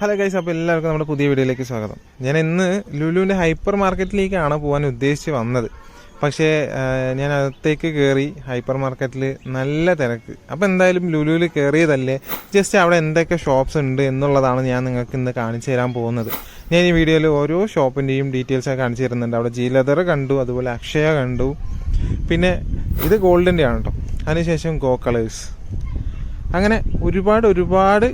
Hello guys അപ്പോൾ എല്ലാവർക്കും നമ്മുടെ പുതിയ വീഡിയോയിലേക്ക് സ്വാഗതം. ഞാൻ ഇന്ന് ലുലുവിന്റെ ഹൈപ്പർ മാർക്കറ്റിലേക്കാണ് പോകാൻ ഉദ്ദേശിച്ച് വന്നത്. പക്ഷേ ഞാൻ അകത്തേക്ക് കയറി ഹൈപ്പർ മാർക്കറ്റിൽ നല്ല തിരക്ക്. അപ്പോൾ എന്തായാലും ലുലുവിൽ കയറിയതല്ലേ ജസ്റ്റ് അവിടെ എന്തൊക്കെ ഷോപ്സ് ഉണ്ട് എന്നുള്ളതാണ് ഞാൻ നിങ്ങൾക്ക് ഇന്ന് കാണിച്ചു തരാൻ പോകുന്നത്. ഞാൻ ഈ വീഡിയോയിൽ ഓരോ ഷോപ്പിന്റെയും ഡീറ്റെയിൽസ് കാണിച്ചു തരുന്നുണ്ട്. അവിടെ ജി ലെതർ കണ്ടു അതുപോലെ അക്ഷയ കണ്ടു. പിന്നെ ഇത് ഗോൾഡിന്റെ ആണ് കേട്ടോ അതിനുശേഷം ഗോ കളേഴ്സ് അങ്ങനെ ഒരുപാട് ഒരുപാട്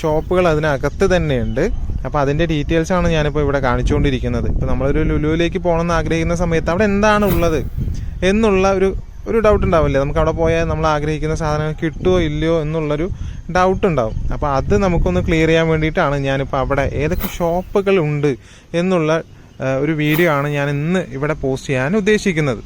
ഷോപ്പുകൾ അതിനകത്ത് തന്നെയുണ്ട്. അപ്പോൾ അതിന്റെ ഡീറ്റെയിൽസ് ആണ് ഞാനിപ്പോൾ ഇവിടെ കാണിച്ചുകൊണ്ടിരിക്കുന്നത്. ഇപ്പോൾ നമ്മളൊരു ലുലുവിലേക്ക് പോകണമെന്ന് ആഗ്രഹിക്കുന്ന സമയത്ത് അവിടെ എന്താണ് ഉള്ളത് എന്നുള്ള ഒരു ഒരു ഡൗട്ട് ഉണ്ടാവില്ലേ? നമുക്ക് അവിടെ പോയാൽ നമ്മൾ ആഗ്രഹിക്കുന്ന സാധനങ്ങൾ കിട്ടുമോ ഇല്ലയോ എന്നുള്ളൊരു ഡൗട്ട് ഉണ്ടാവും. അപ്പോൾ അത് നമുക്കൊന്ന് ക്ലിയർ ചെയ്യാൻ വേണ്ടിയിട്ടാണ് ഞാനിപ്പോൾ അവിടെ ഏതൊക്കെ ഷോപ്പുകൾ ഉണ്ട് എന്നുള്ള ഒരു വീഡിയോ ആണ് ഞാൻ ഇന്ന് ഇവിടെ പോസ്റ്റ് ചെയ്യാൻ ഉദ്ദേശിക്കുന്നത്.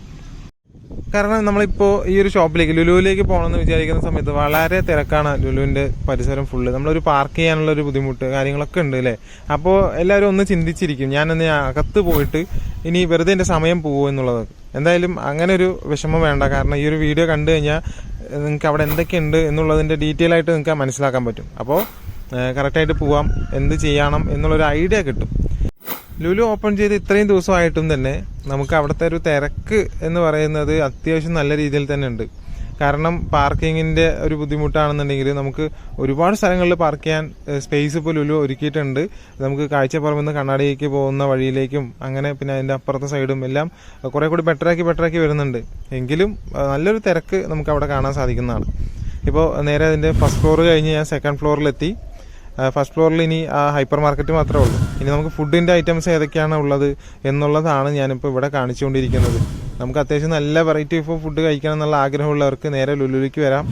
കാരണം നമ്മളിപ്പോൾ ഈ ഒരു ഷോപ്പിലേക്ക് ലുലുവിലേക്ക് പോകണമെന്ന് വിചാരിക്കുന്ന സമയത്ത് വളരെ തിരക്കാണ് ലുലുവിന്റെ പരിസരം ഫുള്ള് നമ്മളൊരു പാർക്ക് ചെയ്യാനുള്ള ഒരു ബുദ്ധിമുട്ട് കാര്യങ്ങളൊക്കെ ഉണ്ട് അല്ലേ? അപ്പോൾ എല്ലാവരും ഒന്ന് ചിന്തിച്ചിരിക്കും ഞാനൊന്ന് അകത്ത് പോയിട്ട് ഇനി വെറുതെ എന്റെ സമയം പോകുമോ എന്നുള്ളത്. എന്തായാലും അങ്ങനെ ഒരു വിഷമം വേണ്ട. കാരണം ഈ ഒരു വീഡിയോ കണ്ടു കഴിഞ്ഞാൽ നിങ്ങൾക്ക് അവിടെ എന്തൊക്കെയുണ്ട് എന്നുള്ളതിന്റെ ഡീറ്റെയിൽ ആയിട്ട് നിങ്ങൾക്ക് മനസ്സിലാക്കാൻ പറ്റും. അപ്പോൾ കറക്റ്റായിട്ട് പോവാം എന്ത് ചെയ്യണം എന്നുള്ളൊരു ഐഡിയ കിട്ടും. ലുലു ഓപ്പൺ ചെയ്ത് ഇത്രയും ദിവസമായിട്ടും തന്നെ നമുക്ക് അവിടുത്തെ ഒരു തിരക്ക് എന്ന് പറയുന്നത് അത്യാവശ്യം നല്ല രീതിയിൽ തന്നെ ഉണ്ട്. കാരണം പാർക്കിങ്ങിന്റെ ഒരു ബുദ്ധിമുട്ടാണെന്നുണ്ടെങ്കിൽ നമുക്ക് ഒരുപാട് സ്ഥലങ്ങളിൽ പാർക്ക് ചെയ്യാൻ സ്പേസ് ഇപ്പോൾ ലുലു ഒരുക്കിയിട്ടുണ്ട്. നമുക്ക് കാഴ്ചപ്പുറം നിന്ന് കണ്ണാടിയിലേക്ക് പോകുന്ന വഴിയിലേക്കും അങ്ങനെ പിന്നെ അതിന്റെ അപ്പുറത്തെ സൈഡും എല്ലാം കുറെ കൂടി ബെറ്ററാക്കി ബെറ്ററാക്കി വരുന്നുണ്ട്. എങ്കിലും നല്ലൊരു തിരക്ക് നമുക്ക് അവിടെ കാണാൻ സാധിക്കുന്നതാണ്. ഇപ്പോൾ നേരെ അതിന്റെ ഫസ്റ്റ് ഫ്ലോർ കഴിഞ്ഞ് ഞാൻ സെക്കൻഡ് ഫ്ലോറിലെത്തി ഫസ്റ്റ് ഫ്ലോറിൽ ഇനി ആ ഹൈപ്പർ മാർക്കറ്റ് മാത്രമേ ഉള്ളൂ. ഇനി നമുക്ക് ഫുഡിന്റെ ഐറ്റംസ് ഏതൊക്കെയാണ് ഉള്ളത് എന്നുള്ളതാണ് ഞാനിപ്പോൾ ഇവിടെ കാണിച്ചുകൊണ്ടിരിക്കുന്നത്. നമുക്ക് അത്യാവശ്യം നല്ല വെറൈറ്റി ഓഫ് ഫുഡ് കഴിക്കണം എന്നുള്ള ആഗ്രഹമുള്ളവർക്ക് നേരെ ലുലുലിക്ക് വരാം.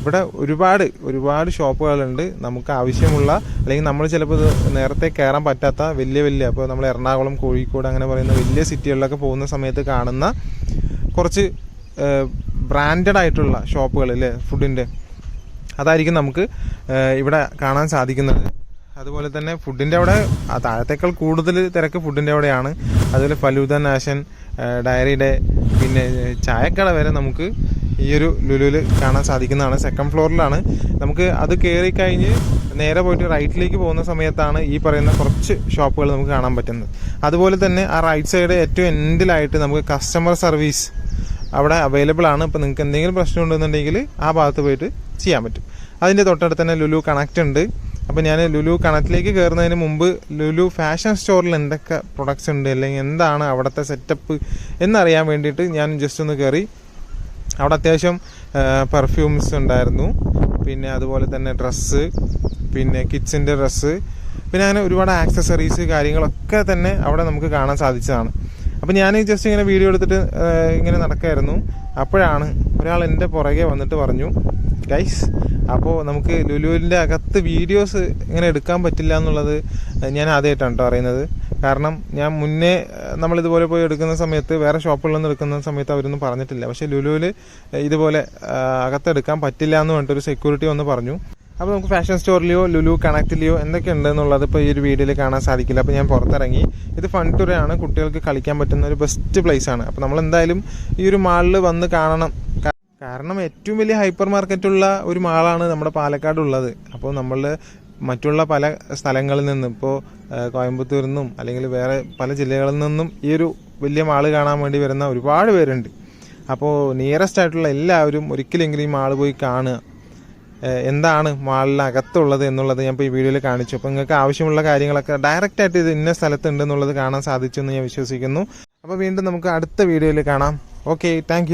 ഇവിടെ ഒരുപാട് ഒരുപാട് ഷോപ്പുകളുണ്ട് നമുക്ക് ആവശ്യമുള്ള അല്ലെങ്കിൽ നമ്മൾ ചിലപ്പോൾ നേരത്തെ കയറാൻ പറ്റാത്ത വലിയ വലിയ അപ്പോൾ നമ്മൾ എറണാകുളം കോഴിക്കോട് അങ്ങനെ പറയുന്ന വലിയ സിറ്റികളിലൊക്കെ പോകുന്ന സമയത്ത് കാണുന്ന കുറച്ച് ബ്രാൻഡഡ് ആയിട്ടുള്ള ഷോപ്പുകൾ അല്ലേ ഫുഡിന്റെ അതായിരിക്കും നമുക്ക് ഇവിടെ കാണാൻ സാധിക്കുന്നത്. അതുപോലെ തന്നെ ഫുഡിന്റെ അവിടെ താഴത്തേക്കാൾ കൂടുതൽ തിരക്ക് ഫുഡിന്റെ അവിടെയാണ്. അതുപോലെ ഫലൂദ നാഷൻ ഡയറിയുടെ പിന്നെ ചായക്കട വരെ നമുക്ക് ഈ ഒരു ലുലുവിൽ കാണാൻ സാധിക്കുന്നതാണ്. സെക്കൻഡ് ഫ്ലോറിലാണ് നമുക്ക് അത് കയറി കഴിഞ്ഞ് നേരെ പോയിട്ട് റൈറ്റിലേക്ക് പോകുന്ന സമയത്താണ് ഈ പറയുന്ന കുറച്ച് ഷോപ്പുകൾ നമുക്ക് കാണാൻ പറ്റുന്നത്. അതുപോലെ തന്നെ ആ റൈറ്റ് സൈഡ് ഏറ്റവും എൻഡിലായിട്ട് നമുക്ക് കസ്റ്റമർ സർവീസ് അവിടെ അവൈലബിൾ ആണ്. ഇപ്പം നിങ്ങൾക്ക് എന്തെങ്കിലും പ്രശ്നം ഉണ്ടെന്നുണ്ടെങ്കിൽ ആ ഭാഗത്ത് പോയിട്ട് ചെയ്യാൻ പറ്റും. അതിന്റെ തൊട്ടടുത്ത് തന്നെ ലുലു കണക്റ്റ് ഉണ്ട്. അപ്പോൾ ഞാൻ ലുലു കണക്റ്റിലേക്ക് കയറുന്നതിന് മുമ്പ് ലുലു ഫാഷൻ സ്റ്റോറിൽ എന്തൊക്കെ പ്രൊഡക്ട്സ് ഉണ്ട് അല്ലെങ്കിൽ എന്താണ് അവിടുത്തെ സെറ്റപ്പ് എന്നറിയാൻ വേണ്ടിയിട്ട് ഞാൻ ജസ്റ്റ് ഒന്ന് കയറി അവിടെ അത്യാവശ്യം പെർഫ്യൂംസ് ഉണ്ടായിരുന്നു. പിന്നെ അതുപോലെ തന്നെ ഡ്രസ്സ് പിന്നെ കിഡ്സിന്റെ ഡ്രസ്സ് പിന്നെ അങ്ങനെ ഒരുപാട് ആക്സസറീസ് കാര്യങ്ങളൊക്കെ തന്നെ അവിടെ നമുക്ക് കാണാൻ സാധിച്ചതാണ്. അപ്പോൾ ഞാൻ ജസ്റ്റ് ഇങ്ങനെ വീഡിയോ എടുത്തിട്ട് ഇങ്ങനെ നടക്കായിരുന്നു. അപ്പോഴാണ് ഒരാൾ എന്റെ പുറകെ വന്നിട്ട് പറഞ്ഞു ഗൈസ് അപ്പോൾ നമുക്ക് ലുലുവിന്റെ അകത്ത് വീഡിയോസ് ഇങ്ങനെ എടുക്കാൻ പറ്റില്ല എന്നുള്ളത് ഞാൻ ആദ്യമായിട്ടാണ് കേട്ടോ അറിയുന്നത്. കാരണം ഞാൻ മുന്നേ നമ്മളിതുപോലെ പോയി എടുക്കുന്ന സമയത്ത് വേറെ ഷോപ്പുകളിൽ നിന്ന് എടുക്കുന്ന സമയത്ത് അവരൊന്നും പറഞ്ഞിട്ടില്ല. പക്ഷേ ലുലുവിൽ ഇതുപോലെ അകത്തെടുക്കാൻ പറ്റില്ല എന്ന് പറഞ്ഞിട്ടൊരു സെക്യൂരിറ്റി ഒന്ന് പറഞ്ഞു. അപ്പോൾ നമുക്ക് ഫാഷൻ സ്റ്റോറിലെയോ ലുലു കണക്റ്റിലെയോ എന്തൊക്കെ ഉണ്ട് എന്നുള്ളത് ഇപ്പോൾ ഈ ഒരു വീഡിയോയിൽ കാണാൻ സാധിക്കില്ല. അപ്പോൾ ഞാൻ പുറത്തിറങ്ങി. ഇത് ഫൺ ടൂറാണ് കുട്ടികൾക്ക് കളിക്കാൻ പറ്റുന്ന ഒരു ബെസ്റ്റ് പ്ലേസ് ആണ്. അപ്പോൾ നമ്മൾ എന്തായാലും ഈ ഒരു മാളിൽ വന്ന് കാണണം. കാരണം ഏറ്റവും വലിയ ഹൈപ്പർ മാർക്കറ്റുള്ള ഒരു മാളാണ് നമ്മുടെ പാലക്കാട് ഉള്ളത്. അപ്പോൾ നമ്മൾ മറ്റുള്ള പല സ്ഥലങ്ങളിൽ നിന്നും ഇപ്പോൾ കോയമ്പത്തൂരിൽ നിന്നും അല്ലെങ്കിൽ വേറെ പല ജില്ലകളിൽ നിന്നും ഈ ഒരു വലിയ മാൾ കാണാൻ വേണ്ടി വരുന്ന ഒരുപാട് പേരുണ്ട്. അപ്പോൾ നിയറസ്റ്റ് ആയിട്ടുള്ള എല്ലാവരും ഒരിക്കലെങ്കിലും ഈ മാൾ പോയി കാണുക. എന്താണ് മാളിനകത്തുള്ളത് എന്നുള്ളത് ഞാൻ ഇപ്പോൾ ഈ വീഡിയോയിൽ കാണിച്ചു. അപ്പോൾ നിങ്ങൾക്ക് ആവശ്യമുള്ള കാര്യങ്ങളൊക്കെ ഡയറക്റ്റായിട്ട് ഇത് ഇന്ന സ്ഥലത്തുണ്ട് എന്നുള്ളത് കാണാൻ സാധിച്ചു എന്ന് ഞാൻ വിശ്വസിക്കുന്നു. അപ്പോൾ വീണ്ടും നമുക്ക് അടുത്ത വീഡിയോയിൽ കാണാം. Okay thank